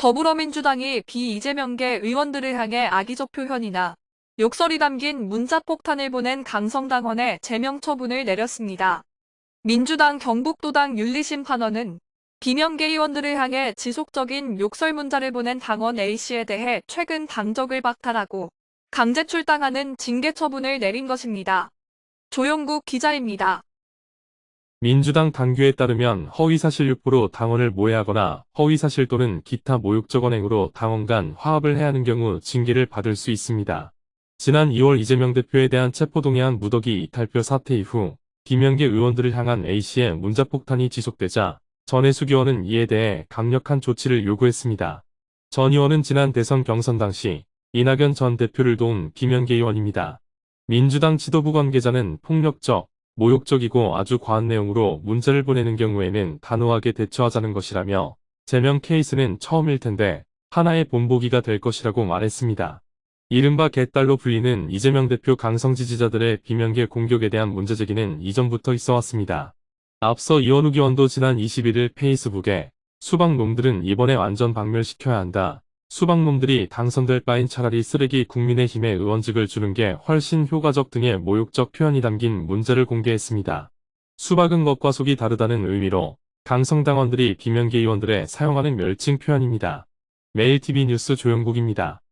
더불어민주당이 비이재명계 의원들을 향해 악의적 표현이나 욕설이 담긴 문자폭탄을 보낸 강성당원의 제명 처분을 내렸습니다. 민주당 경북도당 윤리심판원은 비명계 의원들을 향해 지속적인 욕설 문자를 보낸 당원 A씨에 대해 최근 당적을 박탈하고 강제 출당하는 징계 처분을 내린 것입니다. 조영국 기자입니다. 민주당 당규에 따르면 허위사실 유포로 당원을 모해하거나 허위사실 또는 기타 모욕적 언행으로 당원 간 화합을 해하는 경우 징계를 받을 수 있습니다. 지난 2월 이재명 대표에 대한 체포동의안 무더기 이탈표 사태 이후 비명계 의원들을 향한 A씨의 문자폭탄이 지속되자 전해숙 의원은 이에 대해 강력한 조치를 요구했습니다. 전 의원은 지난 대선 경선 당시 이낙연 전 대표를 도운 비명계 의원입니다. 민주당 지도부 관계자는 폭력적, 모욕적이고 아주 과한 내용으로 문자를 보내는 경우에는 단호하게 대처하자는 것이라며 제명 케이스는 처음일 텐데 하나의 본보기가 될 것이라고 말했습니다. 이른바 개딸로 불리는 이재명 대표 강성 지지자들의 비명계 공격에 대한 문제 제기는 이전부터 있어 왔습니다. 앞서 이원욱 의원도 지난 21일 페이스북에 수박놈들은 이번에 완전 박멸시켜야 한다. 수박놈들이 당선될 바엔 차라리 쓰레기 국민의힘에 의원직을 주는 게 훨씬 효과적 등의 모욕적 표현이 담긴 문자를 공개했습니다. 수박은 겉과 속이 다르다는 의미로 강성당원들이 비명계 의원들에 사용하는 멸칭 표현입니다. 매일TV 뉴스 조영국입니다.